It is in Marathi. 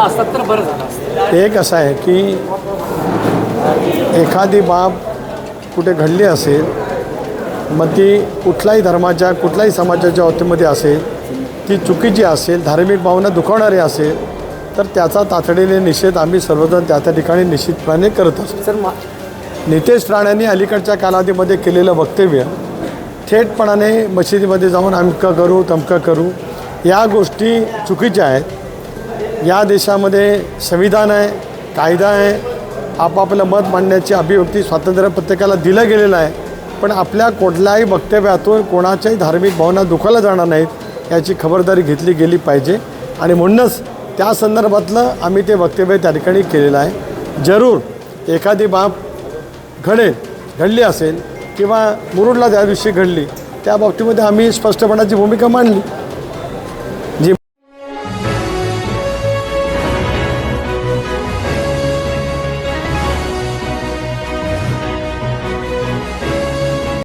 बरं झालं एक असं आहे की एखादी बाब कुठे घडली असेल मग ती कुठल्याही धर्माच्या कुठल्याही समाजाच्या बाबतीमध्ये असेल ती चुकीची असेल धार्मिक भावना दुखावणारी असेल तर त्याचा तातडीने निषेध आम्ही सर्वजण त्या त्या ठिकाणी निश्चितपणे करत असतो. सर नितेश राणेंनी अलीकडच्या कालावधीमध्ये केलेलं वक्तव्य थेटपणाने मशिदीमध्ये जाऊन अमकं करू तमकं करू या गोष्टी चुकीच्या आहेत. या देशामध्ये संविधान आहे कायदा आहे. आपापलं मत मांडण्याची अभिव्यक्ती स्वातंत्र्य प्रत्येकाला दिलं गेलेलं आहे. पण आपल्या कुठल्याही वक्तव्यातून कोणाच्याही धार्मिक भावना दुखायला जाणार नाहीत याची खबरदारी घेतली गेली पाहिजे. आणि म्हणूनच त्या संदर्भातलं आम्ही ते वक्तव्य त्या ठिकाणी केलेलं आहे. जरूर एखादी बाब घडेल घडली असेल किंवा मुरुडला त्या दिवशी घडली त्या बाबतीमध्ये आम्ही स्पष्टपणाची भूमिका मांडली.